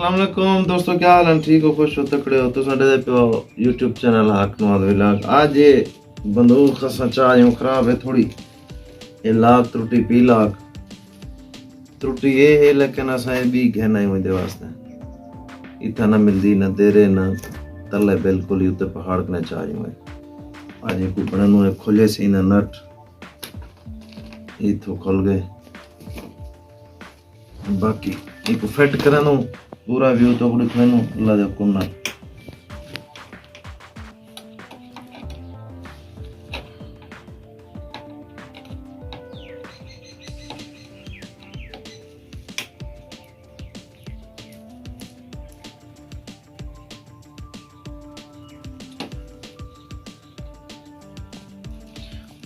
ਅਸਲਾਮੁਅਲੈਕੁਮ ਦੋਸਤੋ ਕੀ ਹਾਲ ਹੈ? ਠੀਕ ਹੋ, ਖੁਸ਼ ਤਕੜੇ ਹੋ? ਤੁਸੀਂ ਸਾਡੇ ਪਿਓ YouTube ਚੈਨਲ ਹੱਕ ਨਵਾਜ਼ ਵਿਲਾਗ ਅੱਜ ਇਹ ਬੰਦੂਕ ਖਸਾ ਚਾਹੀਓ ਖਰਾਬ ਹੈ ਥੋੜੀ ਇਹ ਲਾਗ ਤਰੁਟੀ, ਪੀ ਲਾਗ। ਤਰੁਟੀ ਇਹ ਹੈ, ਲੇਕਿਨ ਅਸਾਂ ਇਹ ਵੀ ਘਹਿਣਾ ਹੀ ਹੁੰਦੇ ਵਾਸਤੇ। ਇਤਾ ਨਾ ਮਿਲਦੀ, ਨਾ ਤੇਰੇ ਨਾ ਤਲੇ, ਬਿਲਕੁਲ ਹੀ ਉੱਤੇ ਪਹਾੜ ਕਨੇ ਚਾਹੀਓ ਹੈ ਅੱਜ ਇਹ ਕੁਪਣਾ ਨੂੰ ਖੋਲੇ ਸੀ, ਨਾ ਨਟ ਇਹ ਤੋਂ ਖੁੱਲ ਗਏ। ਬਾਕੀ ਇਹ ਕੋ ਫਿੱਟ ਕਰਨ ਨੂੰ ਪੂਰਾ ਵਿਊ ਤੋਂ ਕੁੜੀ ਮੈਨੂੰ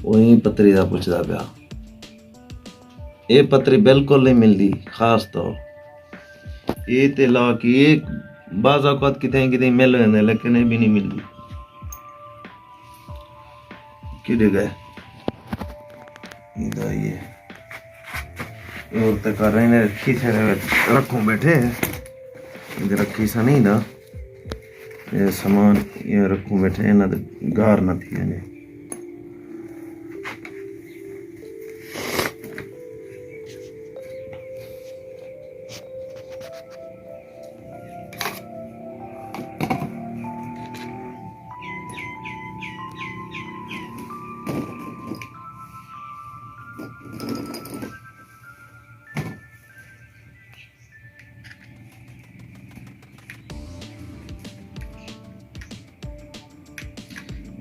ਉਹੀ ਪੱਤਰੀ ਦਾ ਪੁੱਛਦਾ ਪਿਆ। ਇਹ ਪੱਤਰੀ ਬਿਲਕੁਲ ਨਹੀਂ ਮਿਲਦੀ, ਖਾਸ ਤੌਰ ਇਹ ਤੇ ਲਾ ਕੇ ਇਹ ਬਾਜ਼ ਔਕਾਤ ਕਿਤੇ ਕਿਤੇ ਮਿਲ ਜਾਂਦੇ, ਲੇਕਿਨ ਇਹ ਵੀ ਨਹੀਂ ਮਿਲਦੀ। ਕਿਹੜੇ ਗਏ? ਇਹਦਾ ਇਹ ਇਹ ਹੋਰ ਤੇ ਕਰ ਰਹੇ ਨੇ ਰੱਖੀ ਸੇ ਰੱਖੋ ਬੈਠੇ। ਇਹ ਰੱਖੀ ਸਾ ਨਹੀਂ ਦਾ। ਇਹ ਸਮਾਨ ਇਹ ਰੱਖੋ ਬੈਠੇ, ਇਹਨਾਂ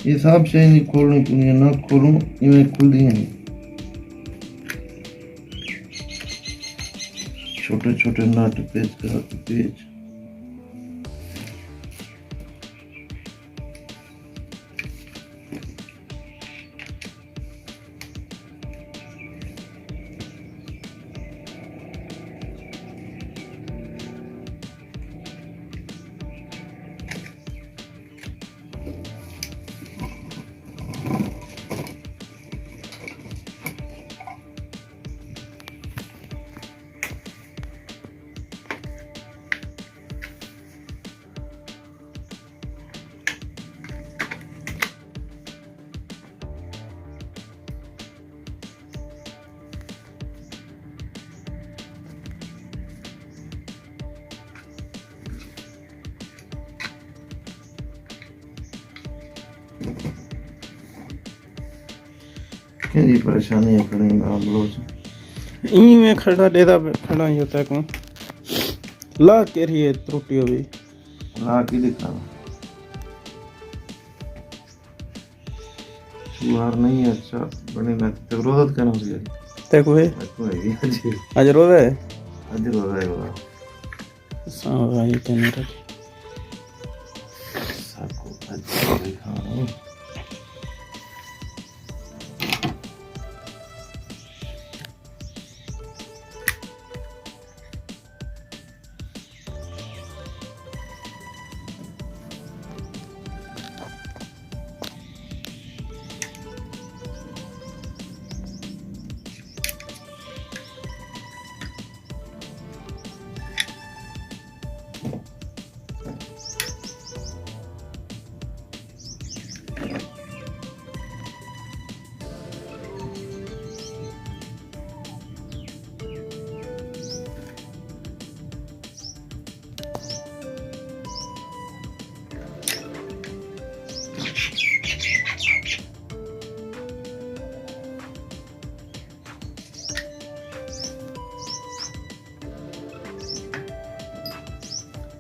इस आप से नहीं खोलने के लिए ना खोलूँ ये मैंने खोल दी है छोटे छोटे नट पेज का पेज ਕਿਹੜੀ ਪਰੇਸ਼ਾਨੀ ਆਪਣੀ ਆਪ ਲੋਚ ਈ ਮੈਂ ਖੜਾ ਦੇਦਾ ਖੜਾ ਹੀ ਹੁੰਦਾ ਕੋ ਲਾ ਕੇ ਰਹੀ ਹੈ ਤਰੁੱਟੀ ਹੋਵੇ। ਲਾ ਕੇ ਦਿਖਾ। ਸੁਹਾਰ ਨਹੀਂ ਹੈ ਅੱਛਾ ਬਣੇ ਮੈਂ ਤੇ ਵਿਰੋਧਤ ਕਰਨਾ ਸੀ ਤੇ ਕੋਏ ਅੱਛਾ ਜੀ ਅੱਜ। ਰੋਦਾ ਹੈ? ਅੱਜ ਰੋਦਾ ਹੈ ਬਾਬਾ ਸਾਹ ਆਈ ਕੈਮਰਾ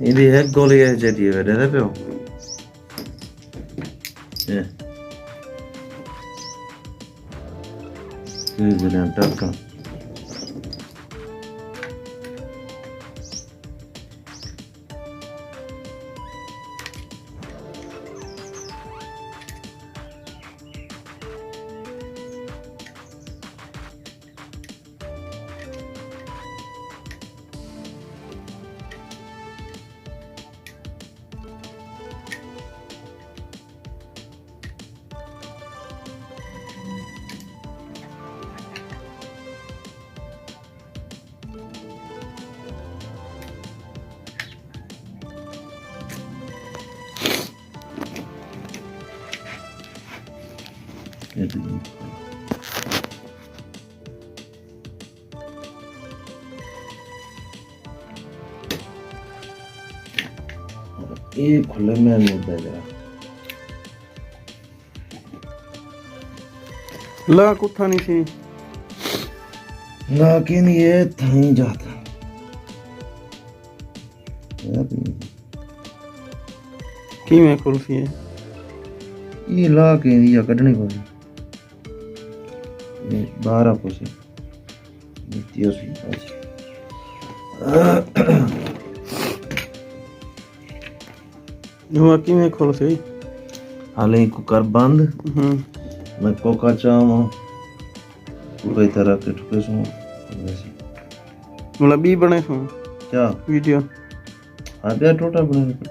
ਇਹਦੀ ਹੈ ਗੋਲੀ ਹੈ ਜਿਹੜੀ ਹੈ ਦੇ ਪਿਓ ਇਹ ਇਹ ਜਿਹੜਾ ਟੱਕਾ ਇਹ ਦੂਜੀ ਇਹ ਖੁੱਲੇ ਮੈਂ ਮੁੱਦਾ ਜਰਾ ਲਾ ਕੁੱਠਾ ਨਹੀਂ ਸੀ लेकिन ये नहीं जाता यार, ਕਿਵੇਂ ਖੁੱਲਸੀ ਹੈ ਇਹ ਲਾ ਕੇ ਦੀ ਆ ਕੱਢਣੀ Mis párrafos, sí. mis tíos, mis padres. Ah. ਹੁਆ ਕਿਵੇਂ ਖੋਲ ਸਹੀ ਹਾਲੇ ਕੋ ਕਰ ਬੰਦ। ਹੂੰ। ਮੈਂ ਕੋਕਾ ਚਾਹਾਂ ਕੋਈ ਤਰ੍ਹਾਂ ਕੇ ਠੁਕੇ ਸੋ। ਵੈਸੇ ਮਤਲਬ ਵੀ ਬਣੇ ਸੋ ਕਿਆ? ਵੀਡੀਓ। ਆ ਬਿਆ ਟੋਟਾ ਬਣੇ ਸੋ